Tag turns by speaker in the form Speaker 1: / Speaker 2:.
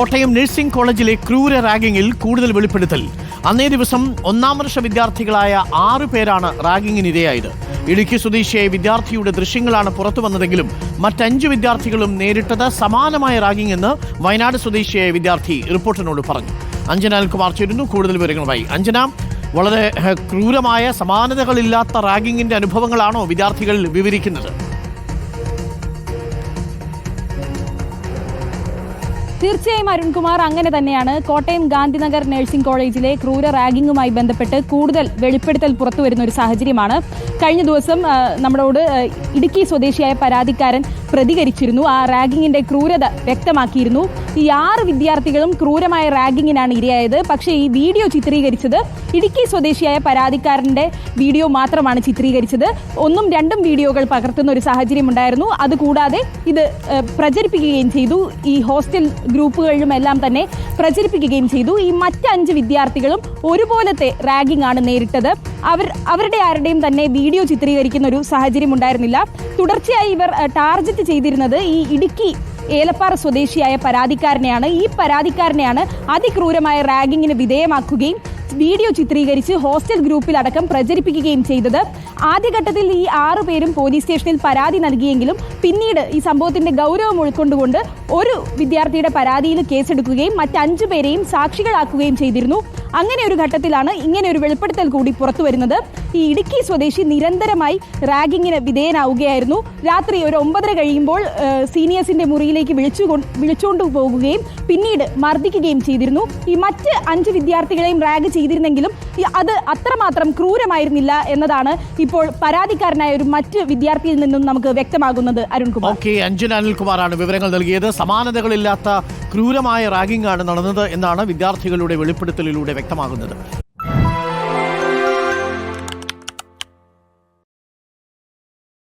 Speaker 1: Kottayam nursing കോളേജിലെ ക്രൂര റാഗിങ്ങിൽ കൂടുതൽ വെളിപ്പെടുത്തൽ. അന്നേ ദിവസം ഒന്നാം വർഷ വിദ്യാർത്ഥികളായ ആറു പേരാണ് റാഗിങ്ങിനിരയായത്. ഇടുക്കി സ്വദേശിയായ വിദ്യാർത്ഥിയുടെ ദൃശ്യങ്ങളാണ് പുറത്തു വന്നതെങ്കിലും മറ്റഞ്ചു വിദ്യാർത്ഥികളും നേരിട്ടത് സമാനമായ റാഗിംഗ് എന്ന് വയനാട് സ്വദേശിയായ വിദ്യാർത്ഥി റിപ്പോർട്ടിനോട് പറഞ്ഞു. അഞ്ജന അൽകുമാർ ചേരുന്നു. കൂടുതൽ വിവരങ്ങളുമായി അഞ്ജന. വളരെ ക്രൂരമായ സമാനതകളില്ലാത്ത റാഗിങ്ങിന്റെ അനുഭവങ്ങളാണോ വിദ്യാർത്ഥികൾ വിവരിക്കുന്നത്?
Speaker 2: തീർച്ചയായും അരുൺകുമാർ അങ്ങനെ തന്നെയാണ്. കോട്ടയം ഗാന്ധിനഗർ നഴ്സിംഗ് കോളേജിലെ ക്രൂര റാഗിങ്ങുമായി ബന്ധപ്പെട്ട് കൂടുതൽ വെളിപ്പെടുത്തൽ പുറത്തു വരുന്ന ഒരു സാഹചര്യമാണ്. കഴിഞ്ഞ ദിവസം നമ്മളോട് ഇടുക്കി സ്വദേശിയായ പരാതിക്കാരൻ പ്രതികരിച്ചിരുന്നു. ആ റാഗിങ്ങിന്റെ ക്രൂരത വ്യക്തമാക്കിയിരുന്നു. ഈ ആറ് വിദ്യാർത്ഥികളും ക്രൂരമായ റാഗിങ്ങിനാണ് ഇരയായത്. പക്ഷേ ഈ വീഡിയോ ചിത്രീകരിച്ചത് ഇടുക്കി സ്വദേശിയായ പരാതിക്കാരന്റെ വീഡിയോ മാത്രമാണ് ചിത്രീകരിച്ചത്. ഒന്നും രണ്ടും വീഡിയോകൾ പകർത്തുന്ന ഒരു സാഹചര്യം ഉണ്ടായിരുന്നു. അതുകൂടാതെ ഇത് പ്രചരിപ്പിക്കുകയും ചെയ്തു. ഈ ഹോസ്റ്റൽ ഗ്രൂപ്പുകളിലും എല്ലാം തന്നെ പ്രചരിപ്പിക്കുകയും ചെയ്തു. ഈ മറ്റഞ്ച് വിദ്യാർത്ഥികളും ഒരുപോലത്തെ റാഗിംഗ് ആണ് നേരിട്ടത്. അവർ അവരുടെ ആരുടെയും തന്നെ വീഡിയോ ചിത്രീകരിക്കുന്ന ഒരു സാഹചര്യം ഉണ്ടായിരുന്നില്ല. തുടർച്ചയായി ഇവർ ടാർഗറ്റ് ചെയ്തിരുന്നത് ഈ ഇടുക്കി ഏലപ്പാറ സ്വദേശിയായ പരാതിക്കാരനെയാണ് ഈ പരാതിക്കാരനെയാണ് അതിക്രൂരമായ റാഗിങ്ങിന് വിധേയമാക്കുകയും വീഡിയോ ചിത്രീകരിച്ച് ഹോസ്റ്റൽ ഗ്രൂപ്പിൽ അടക്കം പ്രചരിപ്പിക്കുകയും ചെയ്തത്. ആദ്യഘട്ടത്തിൽ ഈ ആറു പേരും പോലീസ് സ്റ്റേഷനിൽ പരാതി നൽകിയെങ്കിലും പിന്നീട് ഈ സംഭവത്തിന്റെ ഗൗരവം ഉൾക്കൊണ്ടുകൊണ്ട് ഒരു വിദ്യാർത്ഥിയുടെ പരാതിയിൽ കേസെടുക്കുകയും മറ്റഞ്ചു പേരെയും സാക്ഷികളാക്കുകയും ചെയ്തിരുന്നു. അങ്ങനെ ഒരു ഘട്ടത്തിലാണ് ഇങ്ങനെ ഒരു വെളിപ്പെടുത്തൽ കൂടി പുറത്തു വരുന്നത്. ഈ ഇടുക്കി സ്വദേശി നിരന്തരമായി റാഗിങ്ങിന് വിധേയനാവുകയായിരുന്നു. രാത്രി ഒരു ഒമ്പതര കഴിയുമ്പോൾ സീനിയേഴ്സിന്റെ മുറിയിലേക്ക് വിളിച്ചു വിളിച്ചുകൊണ്ട് പോകുകയും പിന്നീട് മർദ്ദിക്കുകയും ചെയ്തിരുന്നു. ഈ മറ്റ് അഞ്ച് വിദ്യാർത്ഥികളെയും റാഗ് ചെയ്തിരുന്നെങ്കിലും അത് അത്രമാത്രം ക്രൂരമായിരുന്നില്ല എന്നതാണ് ഇപ്പോൾ പരാതിക്കാരനായ ഒരു മറ്റ് വിദ്യാർത്ഥിയിൽ നിന്നും നമുക്ക് വ്യക്തമാകുന്നത്. അരുൺകുമാർ.
Speaker 1: ഓക്കെ അഞ്ജന അനിൽകുമാറാണ് വിവരങ്ങൾ നൽകിയത്. സമാനതകളില്ലാത്ത ക്രൂരമായ റാഗിംഗ് ആണ് നടന്നത് എന്നാണ് വിദ്യാർത്ഥികളുടെ വെളിപ്പെടുത്തലിലൂടെ വ്യക്തമാകുന്നത്.